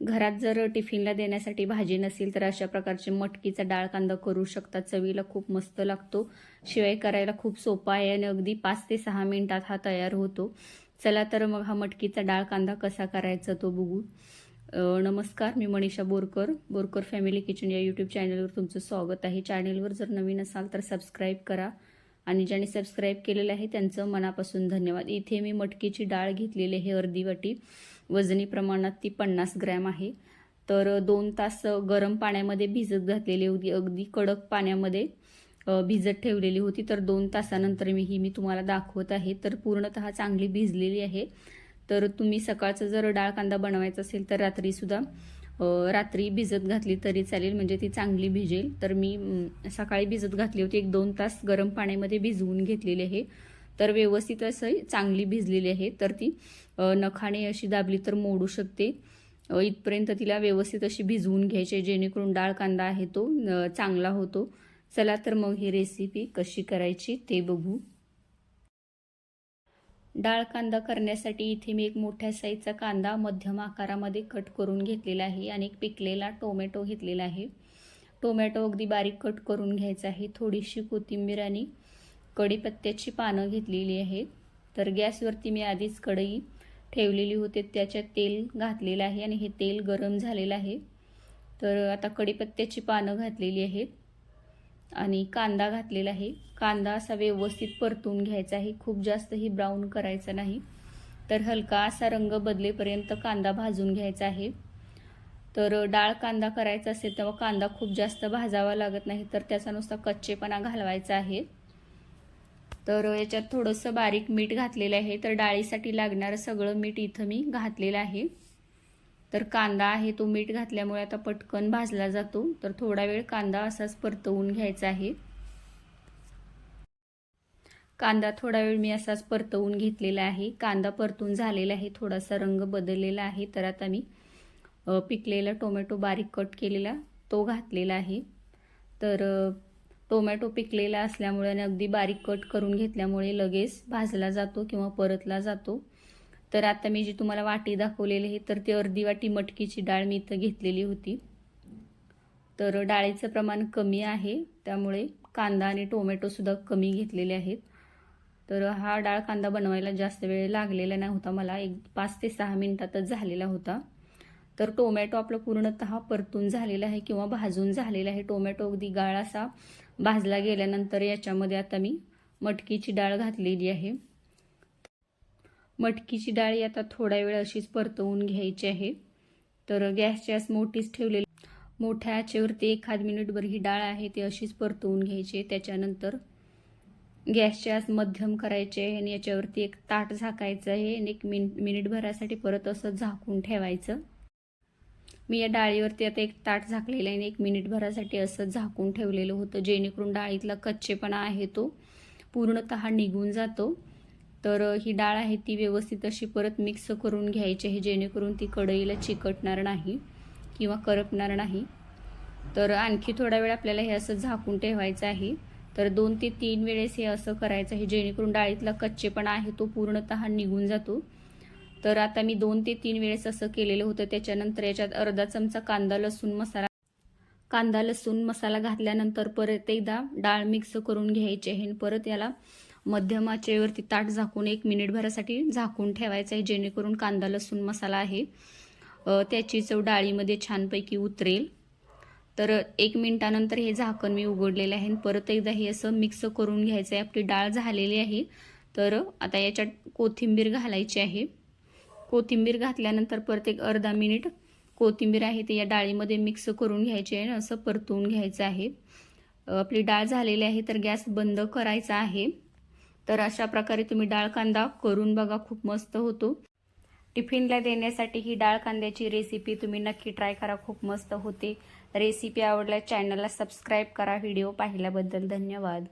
घरात जर टिफिनला देण्यासाठी भाजी नसेल तर अशा प्रकारचे मटकीचा डाळ कांदा करू शकता. चवीला खूप मस्त लागतो. शिवाय करायला खूप सोपा आहे आणि अगदी पाच ते सहा मिनिटात हा तयार होतो. चला तर मग हा मटकीचा डाळ कांदा कसा करायचा तो बघू. नमस्कार मी मनीषा बोरकर. बोरकर फॅमिली किचन या यूट्यूब चॅनलवर तुमचं स्वागत आहे. चॅनलवर जर नवीन असाल तर सबस्क्राईब करा. आणि ज्यांनी सबस्क्राईब केलेलं आहे त्यांचं मनापासून धन्यवाद. इथे मी मटकीची डाळ घेतलेली आहे अर्धी वाटी. वजनी प्रमाणात ती पन्नास ग्रॅम आहे. तर दोन तास गरम पाण्यामध्ये भिजत घातलेली होती. अगदी कडक पाण्यामध्ये भिजत ठेवलेली होती. तर दोन तासानंतर मी ही मी तुम्हाला दाखवत आहे. तर पूर्णतः चांगली भिजलेली आहे. तर तुम्ही सकाळचं जर डाळ कांदा बनवायचा असेल तर रात्रीसुद्धा रात्री भिजत घातली तरी चालेल म्हणजे ती चांगली भिजेल. तर मी सकाळी भिजत घातली होती. एक दोन तास गरम पाण्यामध्ये भिजवून घेतलेली आहे तर व्यवस्थित असं चांगली भिजलेली आहे. तर ती नखाने अशी दाबली तर मोडू शकते. इथपर्यंत तिला व्यवस्थित अशी भिजवून घ्यायची जेणेकरून डाळ कांदा आहे तो चांगला होतो. चला तर मग ही रेसिपी कशी करायची ते बघू. डाळ कांदा करण्यासाठी इथे मी एक मोठ्या साईजचा कांदा मध्यम आकारामध्ये कट करून घेतलेला आहे आणि एक पिकलेला टोमॅटो घेतलेला आहे. टोमॅटो अगदी बारीक कट करून घ्यायचा आहे. थोडीशी कोथिंबीर आणि कढीपत्त्याची पानं घेतलेली आहेत. तर गॅसवरती मी आधीच कढई ठेवलेली होते त्याच्यात तेल घातलेलं आहे आणि हे तेल गरम झालेलं आहे. तर आता कढीपत्त्याची पानं घातलेली आहेत. आणि कांदा घातलेला आहे. कांदा असा व्यवस्थित परतून घ्यायचा आहे. खूप जास्तही ब्राऊन करायचा नाही. तर हलका असा रंग बदलेपर्यंत कांदा भाजून घ्यायचा आहे. तर डाळ कांदा करायचा असेल तेव्हा कांदा खूप जास्त भाजावा लागत नाही तर त्याचा नुसता कच्चेपणा घालवायचा आहे. तर याच्यात थोडंसं बारीक मीठ घातलेलं आहे. तर डाळीसाठी लागणारं सगळं मीठ इथं मी घातलेलं आहे. तर कांदा आहे तो मीठ घातल्यामुळे आता पटकन भाजला जातो. तर थोडा वेळ कांदा असाच परतवून घ्यायचा आहे. कांदा थोडा वेळ मी असाच परतवून घेतलेला आहे. कांदा परतून झालेला आहे. थोडासा रंग बदललेला आहे. तर आता मी पिकलेला टोमॅटो बारीक कट केलेला तो घातलेला आहे. तर टोमॅटो पिकलेला असल्यामुळे आणि अगदी बारीक कट करून घेतल्यामुळे लगेच भाजला जातो किंवा परतला जातो. तर आता मी जी तुम्हाला वाटी दाखवलेली आहे तर ती अर्धी वाटी मटकीची डाळ मी इथं घेतलेली होती. तर डाळीचं प्रमाण कमी आहे त्यामुळे कांदा आणि टोमॅटोसुद्धा कमी घेतलेले आहेत. तर हा डाळ कांदा बनवायला जास्त वेळ लागलेला नाही होता मला एक पाच ते सहा मिनिटातच झालेला होता. तर टोमॅटो आपलं पूर्णतः परतून झालेला आहे किंवा भाजून झालेला आहे. टोमॅटो अगदी गाळ असा भाजला गेल्यानंतर याच्यामध्ये आता मी मटकीची डाळ घातलेली आहे. मटकीची डाळी आता थोडा वेळ अशीच परतवून घ्यायची आहे. तर गॅसची आस मोठीच ठेवलेली मोठ्या आचेवरती एखाद मिनिटभर ही डाळ आहे ती अशीच परतवून घ्यायची आहे. त्याच्यानंतर गॅसची आस मध्यम करायची आहे आणि याच्यावरती एक ताट झाकायचं आहे आणि एक मिन मिनिटभरासाठी परत असं झाकून ठेवायचं. मी या डाळीवरती आता एक ताट झाकलेलं आहे आणि एक मिनिटभरासाठी असं झाकून ठेवलेलं होतं. जेणेकरून डाळीतला कच्चेपणा आहे तो पूर्णतः निघून जातो. तर ही डाळ आहे ती व्यवस्थित अशी परत मिक्स करून घ्यायची आहे जेणेकरून ती कढईला चिकटणार नाही किंवा करपणार नाही. तर आणखी थोडा वेळ आपल्याला हे असं झाकून ठेवायचं आहे. तर दोन ते तीन वेळेस हे असं करायचं आहे जेणेकरून डाळीतला कच्चेपणा आहे तो पूर्णतः निघून जातो. तर आता मी दोन ते तीन वेळेस असं केलेलं होतं त्याच्यानंतर याच्यात अर्धा चमचा कांदा लसूण मसाला कांदा लसूण मसाला घातल्यानंतर परत एकदा डाळ मिक्स करून घ्यायची आहे आणि परत याला मध्यमाचेवरती ताट झाकून एक मिनिटभरासाठी झाकून ठेवायचं आहे जेणेकरून कांदा लसूण मसाला आहे. त्याची चव डाळीमध्ये छानपैकी उतरेल. तर एक मिनटानंतर हे झाकण मी उघडलेलं आहे आणि परत एकदा हे असं मिक्स करून घ्यायचं आहे. आपली डाळ झालेली आहे. तर आता याच्यात कोथिंबीर घालायची आहे. कोथिंबीर घातल्यानंतर परत एक अर्धा मिनिट कोथिंबीर आहे ते या डाळीमध्ये मिक्स करून घ्यायची आहे असं परतवून घ्यायचं आहे. आपली डाळ झालेली आहे तर गॅस बंद करायचा आहे. तर अशा प्रकारे तुम्ही डाळ कांदा करून बघा खूप मस्त होतो. टिफिनला देण्यासाठी ही डाळ कांद्याची रेसिपी तुम्ही नक्की ट्राय करा खूप मस्त होते. रेसिपी आवडल्यास चॅनलला सबस्क्राईब करा व्हिडिओ पाहिल्याबद्दल धन्यवाद.